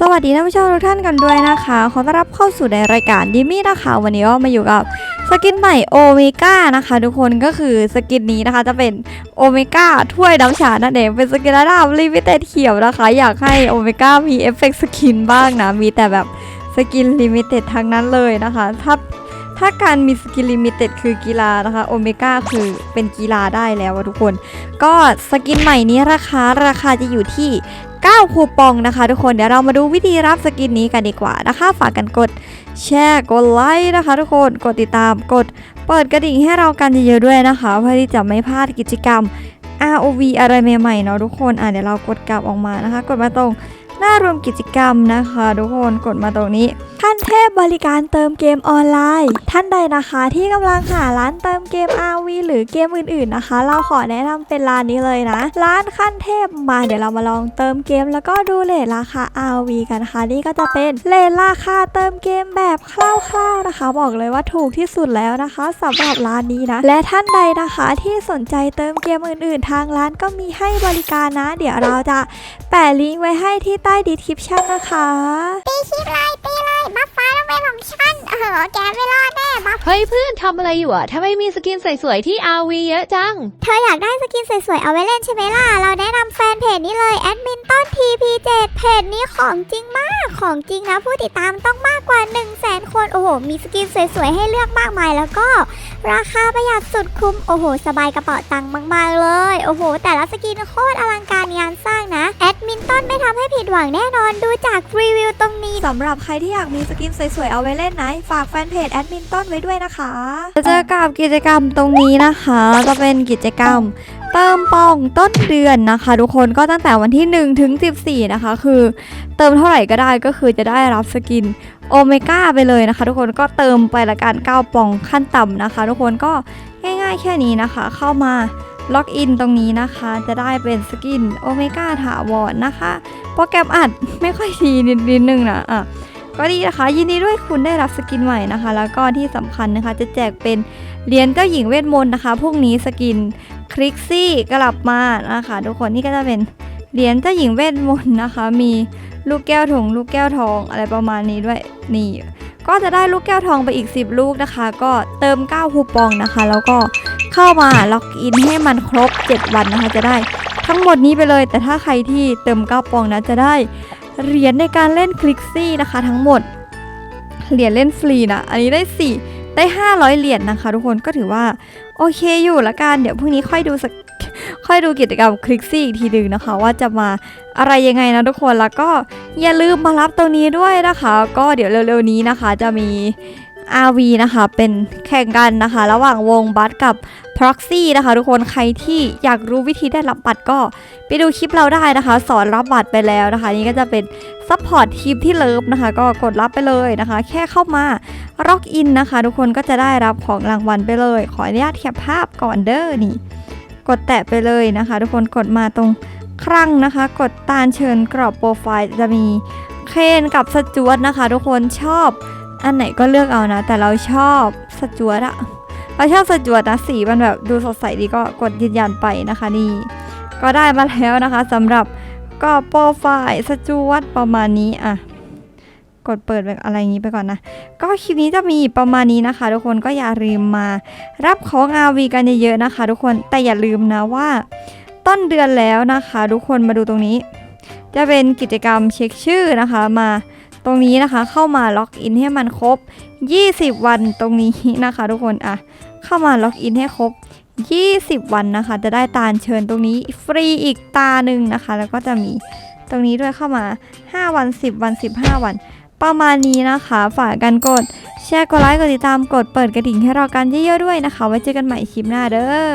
สวัสดีท่านผู้ชมทุกท่านกันด้วยนะคะ ขอต้อนรับเข้าสู่ในรายการดิมี่นะคะ วันนี้ก็มาอยู่กับสกินใหม่โอเมก้านะคะทุกคนก็คือสกินนี้นะคะจะเป็นโอเมก้าถ้วยน้ำชานั่นเองเป็นสกินระดับลิมิเต็ดเขียวนะคะ อยากให้โอเมก้ามีเอฟเฟกต์สกินบ้างนะ มีแต่แบบสกินลิมิเต็ดทั้งนั้นเลยนะคะ ถ้า ถ้าการมีสกินลิมิเต็ดคือกีฬานะคะโอเมก้าคือเป็นกีฬาได้แล้วอะทุกคน ก็สกินใหม่นี้ราคาราคาจะอยู่ที่ 9 คูปองนะคะ ทุกคนเดี๋ยวเรามาดูวิธีรับสกินนี้กันดีกว่านะคะฝากกันกดแชร์กดไลค์นะคะ ทุกคนกดติดตามกดเปิดกระดิ่งให้เรากันเยอะๆด้วยนะคะเพื่อที่จะไม่พลาดกิจกรรม ROV อะไรใหม่ๆเนาะทุกคนอะเดี๋ยวเรากดกลับออกมานะคะ กดมาตรงหน้ารวมกิจกรรมนะคะ ทุกคนกดมาตรงนี้ ขั้นเทพบริการเติมเกมออนไลน์ ท่านใดนะคะที่กำลังหาร้านเติมเกม RV หรือเกมอื่นๆนะคะ เราขอแนะนำเป็นร้านนี้เลยนะ ร้านขั้นเทพมาเดี๋ยวเรามาลองเติมเกม แล้วก็ดูเลทราคา RV กันนะคะนี่ก็จะเป็นเลทราคาเติมเกมแบบคร่าวๆนะคะ บอกเลยว่าถูกที่สุดแล้วนะคะสำหรับร้านนี้นะ และท่านใดนะคะที่สนใจเติมเกมอื่น ๆ ทางร้านก็มีให้บริการนะ เดี๋ยวเราจะแปะลิงก์ไว้ให้ที่ใต้ดีคริปชั่นนะคะตีคลิปเลยตีเลยบัฟฟ้าต้องเป็นของฉันเออแกไม่รอดแน่บัฟเฮ้ยเพื่อนทำอะไรอยู่อะทำไมมีสกินสวยๆที่ RV เยอะจัง เธออยากได้สกินสวยๆ เอาไว้เล่นใช่ไหมล่ะ เราแนะนำแฟนเพจนี้เลยแอดมินต้น TP7 เพจนี้ของจริงมาก ของจริงนะผู้ติดตามต้องมากกว่า 1 0 0 0 0แสนคน โอ้โห มีสกินสวยๆ ให้เลือกมากมายแล้วก็ ราคาประหยัดสุดคุ้ม โอ้โห สบายกระเป๋าตังค์มาก ๆ เลย โอ้โห แต่ละสกินโคตรอลังการงานสร้างนะ แอดมินต้นไม่ทำให้ผิดหวังแน่นอนดูจากรีวิวตรงนี้สำหรับใครที่อยากมีสกินสวย ๆ เอาไว้เล่นนะ ฝากแฟนเพจแอดมินต้นไว้ด้วยนะคะจะเจอกับกิจกรรมตรงนี้นะคะ จะเป็นกิจกรรมเติมปองต้นเดือนนะคะ ทุกคนก็ตั้งแต่วันที่1ถึง14นะคะ คือเติมเท่าไหร่ก็ได้ก็คือจะได้รับสกินโอเมก้าไปเลยนะคะ ทุกคนก็เติมไปละกัน9ปองขั้นต่ำนะคะ ทุกคนก็ง่ายๆแค่นี้นะคะ เข้ามาล็อกอินตรงนี้นะคะ จะได้เป็นสกินโอเมก้าถาวรนะคะ โปรแกรมอัดไม่ค่อยดีนิดนิดนึงนะอะก็ดีนะคะ ยินดีด้วยคุณได้รับสกินใหม่นะคะ แล้วก็ที่สำคัญนะคะ จะแจกเป็นเหรียญเจ้าหญิงเวทมนต์นะคะพรุ่งนี้สกินคลิกซี่กลับมานะคะ ทุกคนนี่ก็จะเป็นเหรียญเจ้าหญิงเวทมนต์นะคะ มี ลูกแก้วถงลูกแก้วทองอะไรประมาณนี้ด้วยนี่ ก็จะได้ลูกแก้วทองไปอีก 10 ลูกนะคะ ก็เติม 9 คูปองนะคะ แล้วก็เข้ามาล็อกอินให้มันครบ 7 วันนะคะ จะได้ทั้งหมดนี้ไปเลย แต่ถ้าใครที่เติม 9 ปองนะจะได้เหรียญในการเล่นคลิกซี่นะคะ ทั้งหมดเหรียญเล่นฟรีนะอันนี้ได้4ได้ 500 เหรียญนะคะ ทุกคนก็ถือว่าโอเคอยู่ละกันเดี๋ยวพรุ่งนี้ค่อยดูสัก ค่อยดูกิจกรรมคลิกซี่อีกทีหนึ่งนะคะ ว่าจะมาอะไรยังไงนะทุกคนแล้วก็อย่าลืมมารับตรงนี้ด้วยนะคะ ก็เดี๋ยวเร็วๆนี้นะคะ จะมี RV นะคะเป็นแข่งกันนะคะ ระหว่างวงบัสกับ Proxy นะคะ ทุกคนใครที่อยากรู้วิธีได้รับบัตรก็ไปดูคลิปเราได้นะคะ สอนรับบัตรไปแล้วนะคะ นี่ก็จะเป็นซัพพอร์ตทีมที่เลิฟนะคะ ก็กดรับไปเลยนะคะ แค่เข้ามาล็อกอินนะคะ ทุกคนก็จะได้รับของรางวัลไปเลย ขออนุญาตแคปภาพก่อนเด้อนี่ กดแตะไปเลยนะคะ ทุกคนกดมาตรงครั้งนะคะ กดตานเชิญกรอบโปรไฟล์จะมีเคนกับสจวตนะคะ ทุกคนชอบอันไหนก็เลือกเอานะ แต่เราชอบสจวตอะเราชอบสจวตนะสีมันแบบดูสดใสดีก็กดยืนยันไปนะคะนี่ก็ได้มาแล้วนะคะสำหรับกรอบโปรไฟล์สจวตประมาณนี้อะ กดเปิดแบบอะไรอย่างนี้ไปก่อนนะ ก็คลิปนี้จะมีประมาณนี้นะคะ ทุกคนก็อย่าลืมมา รับของ RV กันเยอะๆนะคะ ทุกคนแต่อย่าลืมนะว่า ต้นเดือนแล้วนะคะ ทุกคนมาดูตรงนี้ จะเป็นกิจกรรมเช็คชื่อนะคะมาตรงนี้นะคะเข้ามาล็อกอินให้มันครบ 20 วันตรงนี้นะคะ ทุกคนอะเข้ามาล็อกอินให้ครบ 20 วันนะคะ จะได้ตาเชิญตรงนี้ฟรีอีกตาหนึ่งนะคะ แล้วก็จะมีตรงนี้ด้วยเข้ามา 5 วัน 10 วัน 15 วัน ประมาณนี้นะคะ ฝากกันกดแชร์กดไลค์กดติดตามกดเปิดกระดิ่งให้เรากันเยอะๆด้วยนะคะ ไว้เจอกันใหม่คลิปหน้าเด้อ